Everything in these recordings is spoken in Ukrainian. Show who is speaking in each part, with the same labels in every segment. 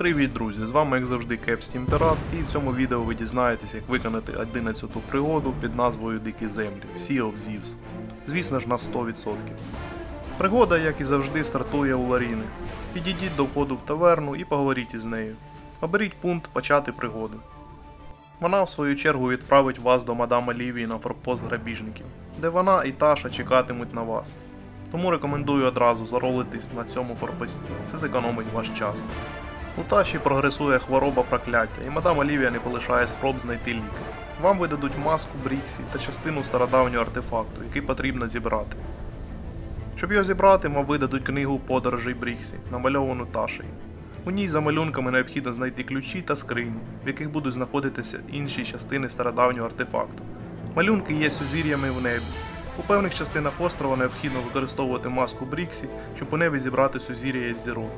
Speaker 1: Привіт, друзі! З вами як завжди Кепстім Пірат, і в цьому відео ви дізнаєтесь, як виконати 11-ту пригоду під назвою Дикі Землі Sea of Thieves. Звісно ж на 100%. Пригода, як і завжди, стартує у Ларіни. Підійдіть до входу в таверну і поговоріть із нею. Оберіть пункт почати пригоду. Вона, в свою чергу, відправить вас до мадама Лівії на форпост грабіжників, де вона і Таша чекатимуть на вас. Тому рекомендую одразу заролитись на цьому форпості, це зекономить ваш час. У Таші прогресує хвороба прокляття, і мадам Олівія не полишає спроб знайти ліки. Вам видадуть маску Бріксі та частину стародавнього артефакту, який потрібно зібрати. Щоб його зібрати, вам видадуть книгу подорожей Бріксі, намальовану Ташею. У ній за малюнками необхідно знайти ключі та скрині, в яких будуть знаходитися інші частини стародавнього артефакту. Малюнки є сузір'ями в небі. У певних частинах острова необхідно використовувати маску Бріксі, щоб у небі зібрати сузір'я із зірок.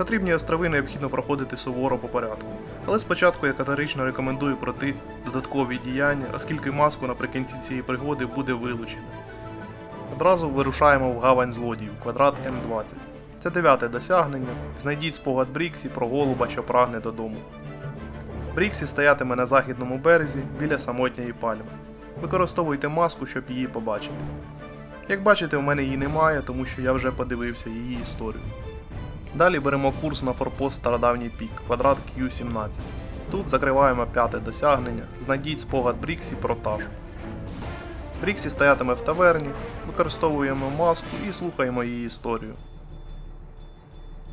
Speaker 1: Потрібні острови необхідно проходити суворо по порядку. Але спочатку я категорично рекомендую пройти додаткові діяння, оскільки маску наприкінці цієї пригоди буде вилучено. Одразу вирушаємо в гавань злодіїв, квадрат М20. Це дев'яте досягнення. Знайдіть спогад Бріксі про голуба, що прагне додому. Бріксі стоятиме на західному березі біля самотньої пальми. Використовуйте маску, щоб її побачити. Як бачите, у мене її немає, тому що я вже подивився її історію. Далі беремо курс на форпост Стародавній Пік, квадрат Q17. Тут закриваємо п'яте досягнення. Знайдіть спогад Бріксі про Ташу. Бріксі стоятиме в таверні, використовуємо маску і слухаємо її історію.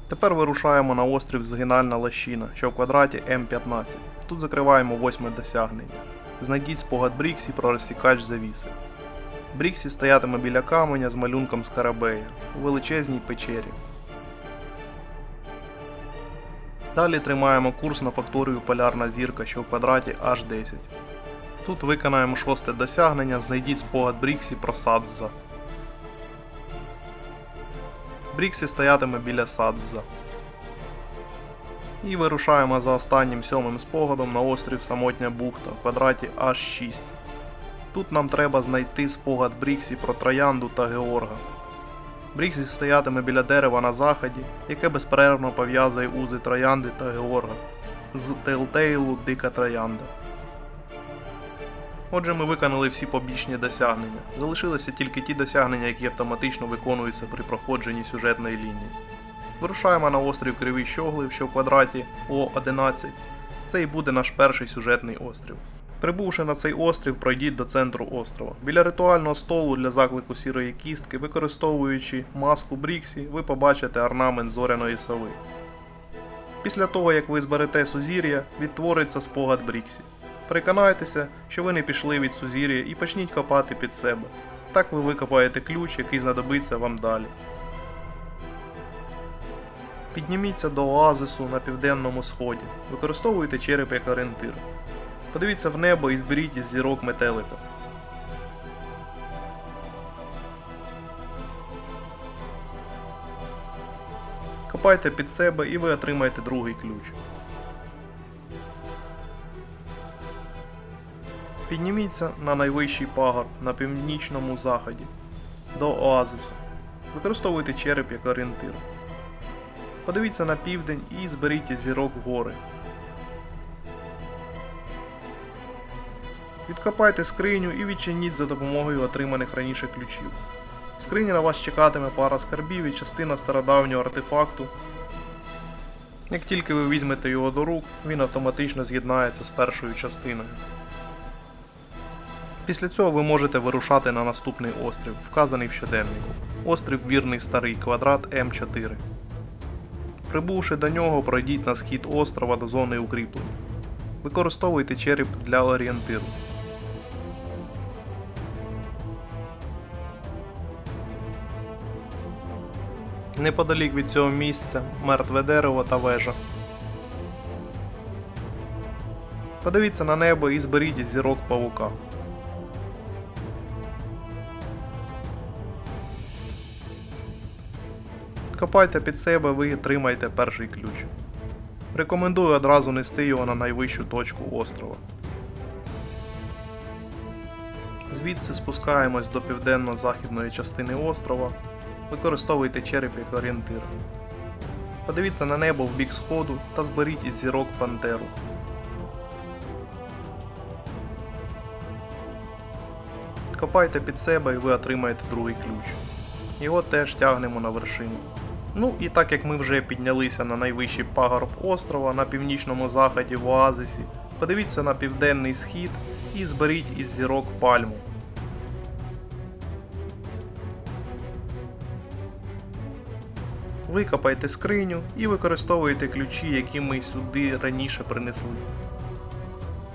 Speaker 1: Тепер вирушаємо на острів Згинальна Лощина, що в квадраті М15. Тут закриваємо восьме досягнення. Знайдіть спогад Бріксі про розсікач завіси. Бріксі стоятиме біля каменя з малюнком Скарабея у величезній печері. Далі тримаємо курс на факторію Полярна зірка, що в квадраті H10. Тут виконаємо шосте досягнення, знайдіть спогад Бріксі про Садза. Бріксі стоятиме біля Садза. І вирушаємо за останнім сьомим спогадом на острів Самотня бухта в квадраті H6. Тут нам треба знайти спогад Бріксі про Троянду та Георга. Бріксі стоятиме біля дерева на заході, яке безперервно пов'язує узи Троянди та Георга з Телтейлу Дика Троянда. Отже, ми виконали всі побічні досягнення. Залишилися тільки ті досягнення, які автоматично виконуються при проходженні сюжетної лінії. Вирушаємо на острів Кривий Щоглив, що в квадраті О11. Це і буде наш перший сюжетний острів. Прибувши на цей острів, пройдіть до центру острова. Біля ритуального столу для заклику сірої кістки, використовуючи маску Бріксі, ви побачите орнамент зоряної сови. Після того, як ви зберете сузір'я, відтвориться спогад Бріксі. Переконайтеся, що ви не пішли від сузір'я і почніть копати під себе. Так ви викопаєте ключ, який знадобиться вам далі. Підніміться до оазису на південному сході. Використовуйте череп як орієнтир. Подивіться в небо і зберіть із зірок метелика. Копайте під себе і ви отримаєте другий ключ. Підніміться на найвищий пагорб на північному заході до оазису. Використовуйте череп як орієнтир. Подивіться на південь і зберіть зірок гори. Відкопайте скриню і відчиніть за допомогою отриманих раніше ключів. В скрині на вас чекатиме пара скарбів і частина стародавнього артефакту. Як тільки ви візьмете його до рук, він автоматично з'єднається з першою частиною. Після цього ви можете вирушати на наступний острів, вказаний в щоденнику. Острів Вірний Старий квадрат М4. Прибувши до нього, пройдіть на схід острова до зони укріплень. Використовуйте череп для орієнтиру. Неподалік від цього місця мертве дерево та вежа. Подивіться на небо і зберіть зірок павука. Копайте під себе, ви отримаєте перший ключ. Рекомендую одразу нести його на найвищу точку острова. Звідси спускаємось до південно-західної частини острова. Використовуйте череп як орієнтир. Подивіться на небо в бік сходу та зберіть із зірок пантеру. Копайте під себе і ви отримаєте другий ключ. Його теж тягнемо на вершину. Ну і так як ми вже піднялися на найвищий пагорб острова на північному заході в Оазисі, подивіться на південний схід і зберіть із зірок пальму. Викопайте скриню і використовуйте ключі, які ми сюди раніше принесли.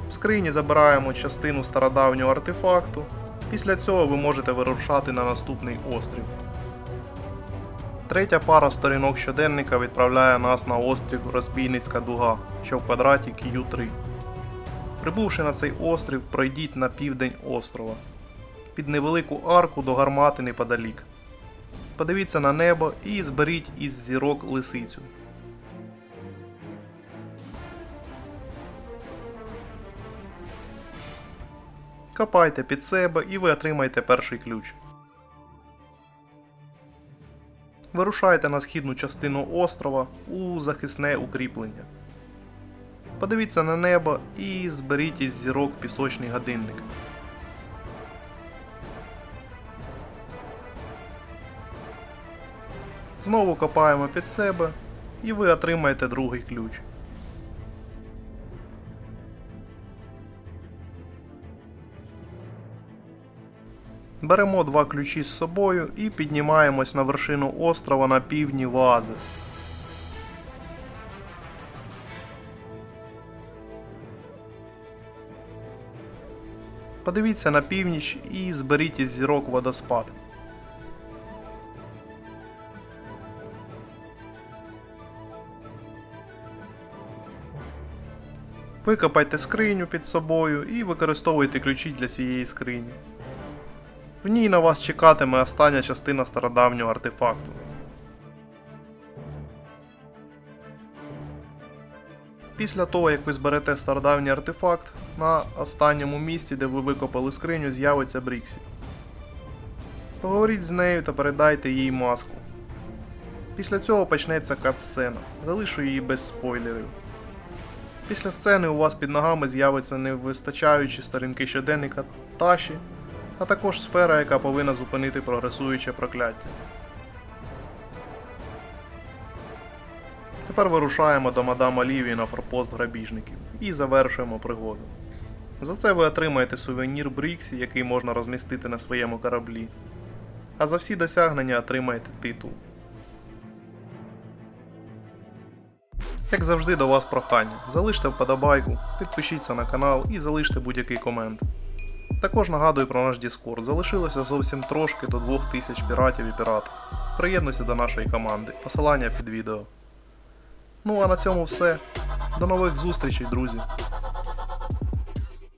Speaker 1: В скрині забираємо частину стародавнього артефакту. Після цього ви можете вирушати на наступний острів. Третя пара сторінок щоденника відправляє нас на острів Розбійницька дуга, що в квадраті Q3. Прибувши на цей острів, пройдіть на південь острова. Під невелику арку до гармати неподалік. Подивіться на небо і зберіть із зірок лисицю. Копайте під себе і ви отримаєте перший ключ. Вирушайте на східну частину острова у захисне укріплення. Подивіться на небо і зберіть із зірок пісочний годинник. Знову копаємо під себе, і ви отримаєте другий ключ. Беремо два ключі з собою і піднімаємось на вершину острова на півдні в Оазис. Подивіться на північ і зберіть із зірок водоспад. Викопайте скриню під собою і використовуйте ключі для цієї скрині. В ній на вас чекатиме остання частина стародавнього артефакту. Після того, як ви зберете стародавній артефакт, на останньому місці, де ви викопали скриню, з'явиться Бріксі. Поговоріть з нею та передайте їй маску. Після цього почнеться кат-сцена. Залишу її без спойлерів. Після сцени у вас під ногами з'явиться невистачаючі сторінки щоденника Таші, а також сфера, яка повинна зупинити прогресуюче прокляття. Тепер вирушаємо до мадам Олівії на форпост грабіжників і завершуємо пригоду. За це ви отримаєте сувенір Бріксі, який можна розмістити на своєму кораблі. А за всі досягнення отримаєте титул. Як завжди до вас прохання, залиште вподобайку, підпишіться на канал і залиште будь-який комент. Також нагадую про наш Discord, залишилося зовсім трошки до 2000 піратів і піраток. Приєднуйся до нашої команди, посилання під відео. Ну а на цьому все. До нових зустрічей, друзі!